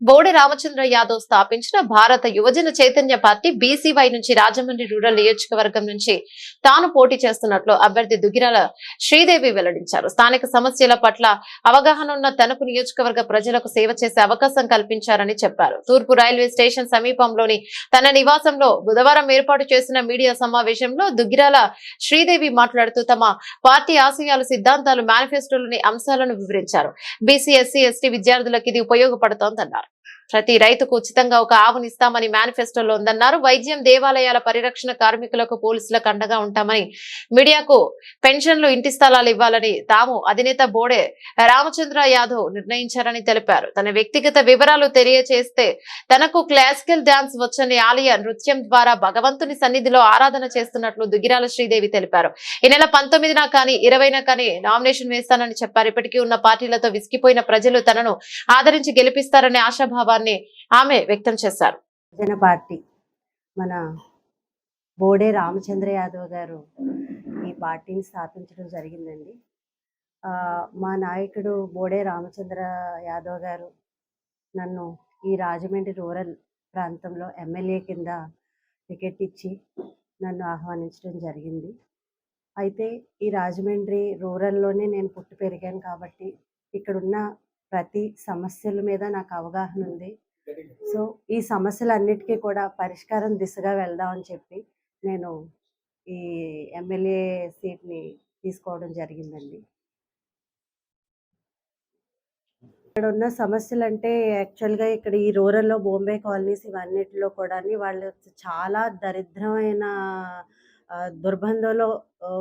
బోడి రామచంద్ర యాదవ్ స్థాపించిన భారత యువజన చైతన్య పార్టీ బీసీవై నుంచి రాజమండ్రి రూరల్ నియోజకవర్గం నుంచి తాను పోటీ చేస్తున్నట్లు అభ్యర్థి దుగిరాల శ్రీదేవి వెల్లడించారు. స్థానిక సమస్యల పట్ల అవగాహన ఉన్న తనకు నియోజకవర్గ ప్రజలకు సేవ చేసే అవకాశం కల్పించారని చెప్పారు. తూర్పు రైల్వే స్టేషన్ సమీపంలోని తన నివాసంలో బుధవారం ఏర్పాటు చేసిన మీడియా సమావేశంలో దుగ్గిరాల శ్రీదేవి మాట్లాడుతూ తమ పార్టీ ఆశయాలు సిద్ధాంతాలు మేనిఫెస్టోలోని అంశాలను వివరించారు. బీసీ ఎస్సీ ఎస్టీ విద్యార్థులకు ఇది ఉపయోగపడుతోందన్నారు. ప్రతి రైతుకు ఉచితంగా ఒక ఆవునిస్తామని మేనిఫెస్టోలో ఉందన్నారు. వైద్యం దేవాలయాల పరిరక్షణ కార్మికులకు పోలీసులకు అండగా ఉంటామని మీడియాకు పెన్షన్లు ఇంటి స్థలాలు ఇవ్వాలని తాము అధినేత బోడే రామచంద్ర యాదవ్ నిర్ణయించారని తెలిపారు. తన వ్యక్తిగత వివరాలు తెలియచేస్తే తనకు క్లాసికల్ డాన్స్ వచ్చని ఆలయ నృత్యం ద్వారా భగవంతుని సన్నిధిలో ఆరాధన చేస్తున్నట్లు దుగిరాల శ్రీదేవి తెలిపారు. ఈ నెల పంతొమ్మిదిన కానీ ఇరవైన కానీ నామినేషన్ వేస్తానని చెప్పారు. ఇప్పటికీ ఉన్న పార్టీలతో విసిగిపోయిన ప్రజలు తనను ఆదరించి గెలిపిస్తారనే ఆశాభావాన్ని ఆమె వ్యక్తం చేశారు. జన పార్టీ మన బోడే రామచంద్ర యాదవ్ గారు ఈ పార్టీని స్థాపించడం జరిగిందండి. మా నాయకుడు బోడే రామచంద్ర యాదవ్ గారు నన్ను ఈ రాజమండ్రి రూరల్ ప్రాంతంలో ఎమ్మెల్యే కింద టికెట్ ఇచ్చి నన్ను ఆహ్వానించడం జరిగింది. అయితే ఈ రాజమండ్రి రూరల్లోనే నేను పుట్టి పెరిగాను కాబట్టి ఇక్కడున్న ప్రతి సమస్యల మీద నాకు అవగాహన ఉంది. సో ఈ సమస్యలన్నిటికీ కూడా పరిష్కారం దిశగా వెళ్దామని చెప్పి నేను ఈ ఎమ్మెల్యే సీట్ని తీసుకోవడం జరిగిందండి. ఇక్కడ ఉన్న సమస్యలు అంటే యాక్చువల్గా ఇక్కడ ఈ రూరల్లో బాంబే కాలనీస్ ఇవన్నిటిలో కూడా వాళ్ళు చాలా దరిద్రమైన దుర్బంధంలో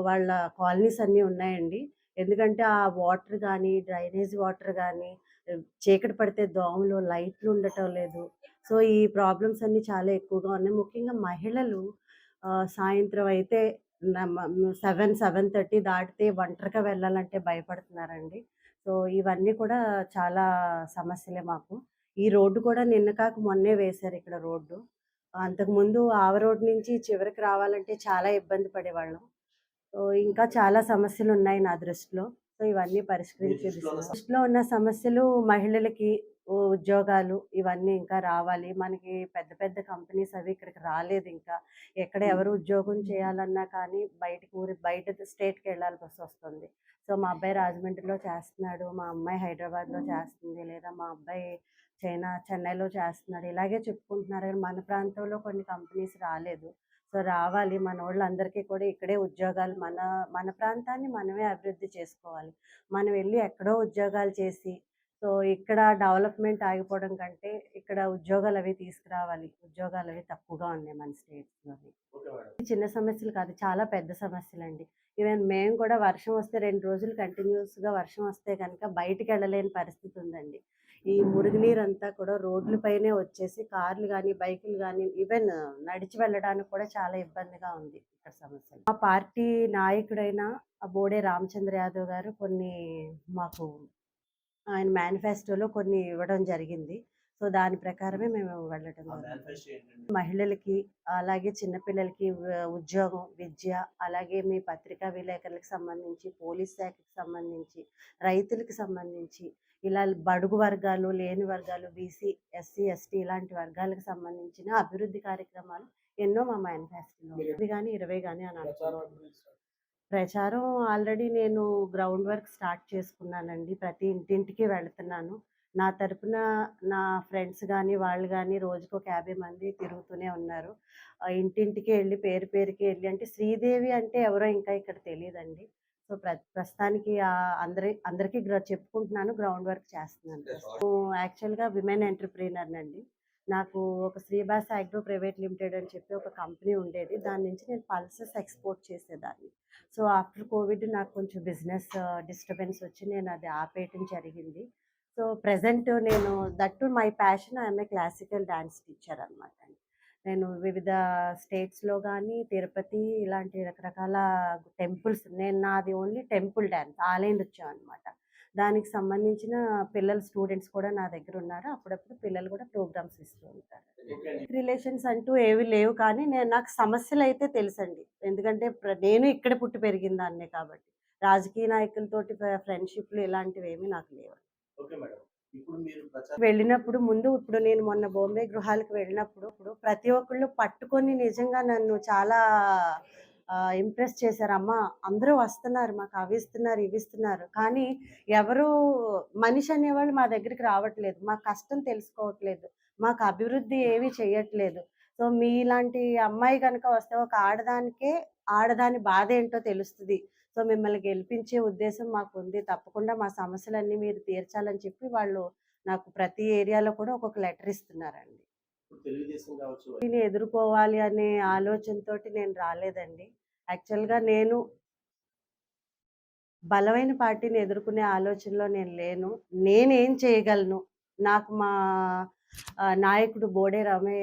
వాళ్ళ కాలనీస్ అన్నీ ఉన్నాయండి. ఎందుకంటే ఆ వాటర్ కానీ డ్రైనేజ్ వాటర్ కానీ చీకటి పడితే దోమలు లైట్లు ఉండటం లేదు. సో ఈ ప్రాబ్లమ్స్ అన్నీ చాలా ఎక్కువగా ఉన్నాయి. ముఖ్యంగా మహిళలు సాయంత్రం అయితే సెవెన్ సెవెన్ థర్టీ దాటితే ఒంటరిగా వెళ్ళాలంటే భయపడుతున్నారండి. సో ఇవన్నీ కూడా చాలా సమస్యలే మాకు. ఈ రోడ్డు కూడా నిన్న కాక మొన్నే వేశారు ఇక్కడ రోడ్డు. అంతకుముందు ఆవ రోడ్ నుంచి చివరికి రావాలంటే చాలా ఇబ్బంది పడేవాళ్ళం. ఇంకా చాలా సమస్యలు ఉన్నాయి నా దృష్టిలో. సో ఇవన్నీ పరిష్కరించే. దృష్టిలో ఉన్న సమస్యలు మహిళలకి ఉద్యోగాలు ఇవన్నీ ఇంకా రావాలి. మనకి పెద్ద పెద్ద కంపెనీస్ అవి ఇక్కడికి రాలేదు ఇంకా. ఎక్కడ ఎవరు ఉద్యోగం చేయాలన్నా కానీ బయటకు ఊరి బయట స్టేట్కి వెళ్ళాల్సి వస్తుంది. సో మా అబ్బాయి రాజమండ్రిలో చేస్తున్నాడు మా అమ్మాయి హైదరాబాద్లో చేస్తుంది లేదా మా అబ్బాయి చైనా చెన్నైలో చేస్తున్నాడు. ఇలాగే చెప్పుకుంటున్నారు మన ప్రాంతంలో కొన్ని కంపెనీస్ రాలేదు. సో రావాలి. మన వాళ్ళందరికీ కూడా ఇక్కడే ఉద్యోగాలు మన మన ప్రాంతాన్ని మనమే అభివృద్ధి చేసుకోవాలి. మనం వెళ్ళి ఎక్కడో ఉద్యోగాలు చేసి సో ఇక్కడ డెవలప్మెంట్ ఆగిపోవడం కంటే ఇక్కడ ఉద్యోగాలు అవి తీసుకురావాలి. ఉద్యోగాలు అవి తక్కువగా ఉన్నాయి మన స్టేట్స్లోని. చిన్న సమస్యలు కాదు చాలా పెద్ద సమస్యలు అండి ఈవెన్ మేము కూడా వర్షం వస్తే రెండు రోజులు కంటిన్యూస్గా వర్షం వస్తే కనుక బయటికి వెళ్ళలేని పరిస్థితి ఉందండి. ఈ మురుగునీరు అంతా కూడా రోడ్లపైనే వచ్చేసి కార్లు కానీ బైకులు కానీ ఈవెన్ నడిచి వెళ్ళడానికి కూడా చాలా ఇబ్బందిగా ఉంది ఇక్కడ సమస్యలు. మా పార్టీ నాయకుడైన ఆ బోడే రామచంద్ర యాదవ్ గారు కొన్ని మాకు ఆయన మేనిఫెస్టోలో కొన్ని ఇవ్వడం జరిగింది. సో దాని ప్రకారమే మేము వెళ్ళటం మహిళలకి అలాగే చిన్నపిల్లలకి ఉద్యోగం విద్య అలాగే మీ పత్రికా విలేకరులకు సంబంధించి పోలీస్ శాఖకి సంబంధించి రైతులకు సంబంధించి ఇలా బడుగు వర్గాలు లేని వర్గాలు బీసీ ఎస్సీ ఎస్టీ ఇలాంటి వర్గాలకు సంబంధించిన అభివృద్ధి కార్యక్రమాలు ఎన్నో మా మేనిఫెస్టోలో ఇది కానీ ఇరవై కానీ అని అనుకుంటున్నాను ప్రచారం ఆల్రెడీ నేను గ్రౌండ్ వర్క్ స్టార్ట్ చేసుకున్నానండి. ప్రతి ఇంటింటికి వెళ్తున్నాను. నా తరపున నా ఫ్రెండ్స్ కానీ వాళ్ళు కానీ రోజుకు ఒక యాభై మంది తిరుగుతూనే ఉన్నారు. ఇంటింటికి వెళ్ళి పేరు పేరుకి వెళ్ళి అంటే శ్రీదేవి అంటే ఎవరో ఇంకా ఇక్కడ తెలియదండి. సో ప్ర ప్రస్తుతానికి అందరి అందరికీ చెప్పుకుంటున్నాను గ్రౌండ్ వర్క్ చేస్తున్నాను యాక్చువల్గా విమెన్ ఎంటర్ప్రీనర్ అండి నాకు ఒక శ్రీబాస్ అగ్రో ప్రైవేట్ లిమిటెడ్ అని చెప్పి ఒక కంపెనీ ఉండేది. దాని నుంచి నేను పల్సెస్ ఎక్స్పోర్ట్ చేసేదాన్ని. సో ఆఫ్టర్ కోవిడ్ నాకు కొంచెం బిజినెస్ డిస్టర్బెన్స్ వచ్చి నేను అది ఆపేయటం జరిగింది. సో ప్రజెంట్ నేను that to my passion I'm a classical dance teacher అనమాట నేను వివిధ స్టేట్స్లో కానీ తిరుపతి ఇలాంటి రకరకాల టెంపుల్స్ నేను నాది ఓన్లీ టెంపుల్ డ్యాన్స్ ఆలయ నృత్యం అనమాట దానికి సంబంధించిన పిల్లల స్టూడెంట్స్ కూడా నా దగ్గర ఉన్నారు. అప్పుడప్పుడు పిల్లలు కూడా ప్రోగ్రామ్స్ ఇస్తూ ఉంటారు. రిలేషన్స్ అంటూ ఏవి లేవు కానీ నేను నాకు సమస్యలు అయితే తెలుసండి. ఎందుకంటే నేను ఇక్కడ పుట్టి పెరిగిన దాన్నే కాబట్టి. రాజకీయ నాయకులతోటి ఫ్రెండ్షిప్లు ఇలాంటివి ఏమీ నాకు లేవు. Okay madam. వెళ్ళినప్పుడు ముందు ఇప్పుడు నేను మొన్న బాంబే గృహాలకు వెళ్ళినప్పుడు ఇప్పుడు ప్రతి ఒక్కళ్ళు పట్టుకొని నిజంగా నన్ను చాలా ఇంప్రెస్ చేశారు. అమ్మ అందరూ వస్తున్నారు మాకు అవి ఇస్తున్నారు ఇవి ఇస్తున్నారు. కానీ ఎవరు మనిషి అనేవాళ్ళు మా దగ్గరికి రావట్లేదు. మా కష్టం తెలుసుకోవట్లేదు. మాకు అభివృద్ధి ఏమీ చేయట్లేదు సో మీలాంటి అమ్మాయి కనుక వస్తే ఒక ఆడదానికే ఆడదాని బాధ ఏంటో తెలుస్తుంది. సో మిమ్మల్ని గెలిపించే ఉద్దేశం మాకు ఉంది తప్పకుండా మా సమస్యలన్నీ మీరు తీర్చాలని చెప్పి వాళ్ళు నాకు ప్రతి ఏరియాలో కూడా ఒక్కొక్క లెటర్ ఇస్తున్నారండి. దీన్ని ఎదుర్కోవాలి అనే ఆలోచనతోటి నేను రాలేదండి. యాక్చువల్గా నేను బలమైన పార్టీని ఎదుర్కొనే ఆలోచనలో నేను లేను. నేనేం చేయగలను? నాకు మా నాయకుడు బోడే రమే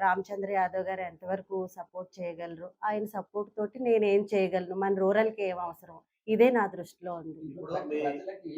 రామచంద్ర యాదవ్ గారు ఎంతవరకు సపోర్ట్ చేయగలరు? ఆయన సపోర్ట్ తోటి నేను ఏం చేయగలను? మన రూరల్కి ఏం అవసరం? ఇదే నా దృష్టిలో ఉంది.